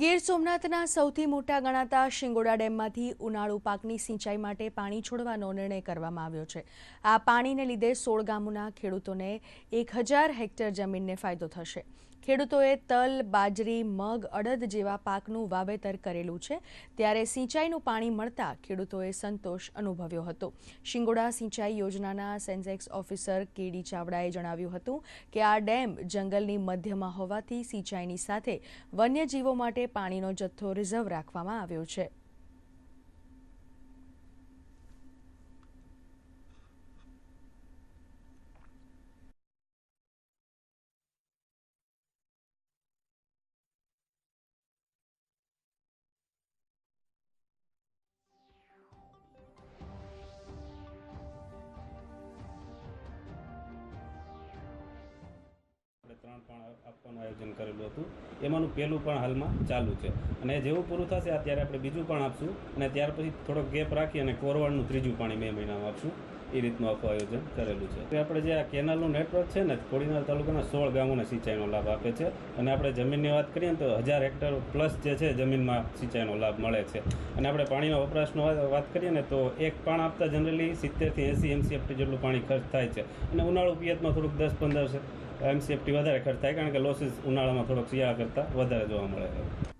ગીર સોમનાથના સૌથી મોટા ગણાતા શિંગોડા ડેમમાંથી ઉનાળુ પાકની સિંચાઈ માટે પાણી છોડવાનો નિર્ણય કરવામાં આવ્યો છે. આ પાણીને લીધે સોળ ગામોના ખેડૂતોને એક હજાર હેક્ટર જમીનને ફાયદો થશે. ખેડૂતોએ તલ, બાજરી, મગ, અડદ જેવા પાકનું વાવેતર કરેલું છે. ત્યારે સિંચાઈનું પાણી મળતા ખેડૂતોએ સંતોષ અનુભવ્યો હતો. શિંગોડા સિંચાઈ યોજનાના સેન્સેક્સ ઓફિસર કેડી ચાવડાએ જણાવ્યું હતું કે આ ડેમ જંગલની મધ્યમાં હોવાથી સિંચાઈની સાથે વન્યજીવો માટે પાણીનો જથ્થો રિઝર્વ રાખવામાં આવ્યો છે. આપણે પણ આપવાનું આયોજન કરેલું હતું. એમાંનું પહેલું પણ હાલમાં ચાલુ છે. અને જેવું પૂરું થશે, અત્યારે આપણે બીજું પણ આપશું. અને ત્યાર પછી થોડોક ગેપ રાખી અને કોરવાડનું ત્રીજું પાણી મે મહિનામાં આપશું. એ રીતનું આખું આયોજન કરેલું છે. આપણે જે આ કેનાલનું નેટવર્ક છે ને, કોડીનાર તાલુકાના સોળ ગામોને સિંચાઈનો લાભ આપે છે. અને આપણે જમીનની વાત કરીએ ને, તો હજાર હેક્ટર પ્લસ જે છે, જમીનમાં સિંચાઈનો લાભ મળે છે. અને આપણે પાણીના વપરાશનો વાત- કરીએ ને, તો એક પાણ આપતા જનરલી સિત્તેરથી એંસી એમસીએફટી જેટલું પાણી ખર્ચ થાય છે. અને ઉનાળુ પિયતમાં થોડુંક દસ પંદર એમસીએફટી વધારે ખર્ચ થાય, કારણ કે લોસીસ ઉનાળામાં થોડોક શિયાળા કરતાં વધારે જોવા મળે. છે